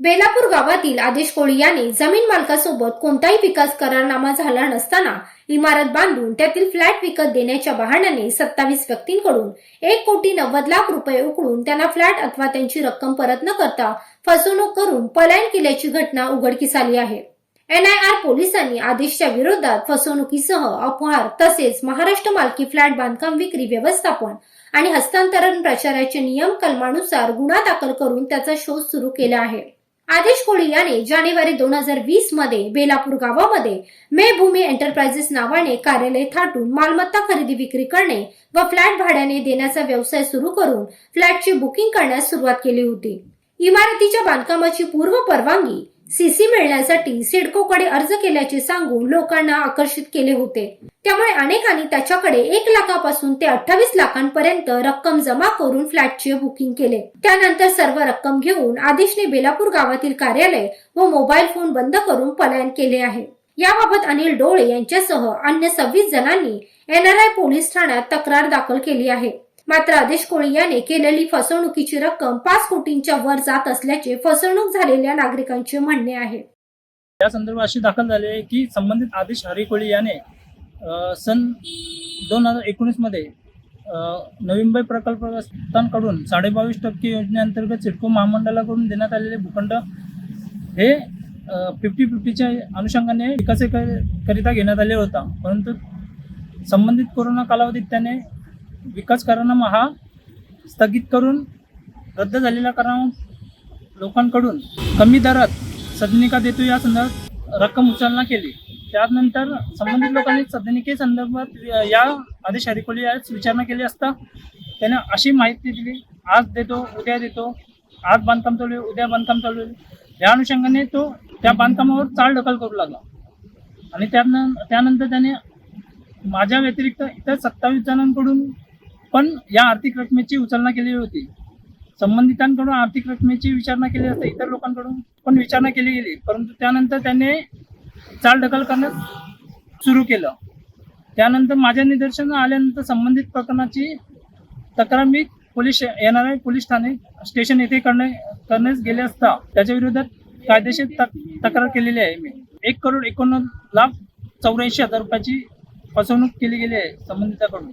बेलापूर गावातील आदेश कोळी यांनी जमीन मालकासोबत कोणताही विकास करारनामा झाला नसताना इमारत बांधून त्यातील फ्लॅट विकत देण्याच्या बहाण्याने सत्तावीस व्यक्तींकडून एक कोटी नव्वद लाख रुपये उकळून त्यांना फ्लॅट अथवा त्यांची रक्कम परत न करता फसवणूक करून पलायन केल्याची घटना उघडकीस आली आहे. एनआयआर पोलिसांनी आदेशच्या विरोधात फसवणुकीसह अपहार तसेच महाराष्ट्र मालकी फ्लॅट बांधकाम विक्री व्यवस्थापन आणि हस्तांतरण प्रचाराचे नियम कलमानुसार गुन्हा दाखल करून त्याचा शोध सुरू केला आहे. आदेश कोळी याने जानेवारी दोन हजार वीसमध्ये बेलापूर गावामध्ये मे भूमी एंटरप्राइजेस नावाने कार्यालय थाटून मालमत्ता खरेदी विक्री करणे व फ्लॅट भाड्याने देण्याचा व्यवसाय सुरू करून फ्लॅटची बुकिंग करण्यास सुरुवात केली होती. इमारतीच्या बांधकामाची पूर्व परवानगी सीसी मिळण्यासाठी सिडकोकडे अर्ज केल्याचे सांगून लोकांना आकर्षित केले होते. त्यामुळे अनेकांनी त्याच्याकडे एक लाखापासून ते अठ्ठावीस लाखांपर्यंत रक्कम जमा करून फ्लॅटचे बुकिंग केले. त्यानंतर सर्व रक्कम घेऊन आदेशने बेलापूर गावातील कार्यालय व मोबाईल फोन बंद करून पलायन केले आहे. याबाबत अनिल डोळे यांच्यासह अन्य सव्वीस जणांनी एनआरआय पोलीस ठाण्यात तक्रार दाखल केली आहे. मात्र आदेश कोळी याने केलेली फसवणुकीची रक्कम पाच कोटींच्या वर जात असल्याचे फसवणूक झालेल्या नागरिकांचे म्हणणे आहे. या संदर्भात अशी दाखल झाली आहे की संबंधित आदेश हरिकोळी याने सन दोन हजार एकोणीसमध्ये नवी मुंबई प्रकल्पग्रस्तांकडून साडेबावीस टक्के योजनेअंतर्गत सिडको महामंडळाकडून देण्यात आलेले भूखंड हे फिफ्टी फिफ्टीच्या अनुषंगाने विकासाकरिता घेण्यात आले होता. परंतु संबंधित कोरोना कालावधीत त्याने विकास करारनामा हा स्थगित करून रद्द झालेल्या कारण लोकांकडून कमी दरात सदनिका देतो या संदर्भात रक्कम उचलना केली. त्यानंतर संबंधित लोकांनी सदनिके संदर्भात या आदेश हरिकोली यास विचारणा केली असता त्याने अशी माहिती दिली. आज देतो उद्या देतो. आज बांधकाम चालू आहे उद्या बांधकाम चालू आहे. या अनुषंगाने तो त्या बांधकामावर चाल ढकल करू लागला. आणि त्यान त्यानंतर त्याने माझ्या व्यतिरिक्त इतर सत्तावीस जणांकडून पण या आर्थिक रकमेची उचलना केलेली होती. संबंधितांकडून आर्थिक रकमेची विचारणा केली असते इतर लोकांकडून पण विचारणा केली गेली. परंतु त्यानंतर त्याने चालढकल करण्यास सुरू केलं. त्यानंतर माझ्या निदर्शन आल्यानंतर संबंधित प्रकरणाची तक्रार मी पोलीस येणार आहे पोलीस ठाणे स्टेशन येथे करणे करण्यास गेले असता त्याच्या विरोधात कायदेशीर तक तक्रार केलेली आहे मी. एक करोड एकोणनव्वद लाख चौऱ्याऐंशी हजार रुपयाची फसवणूक केली गेली आहे संबंधिताकडून.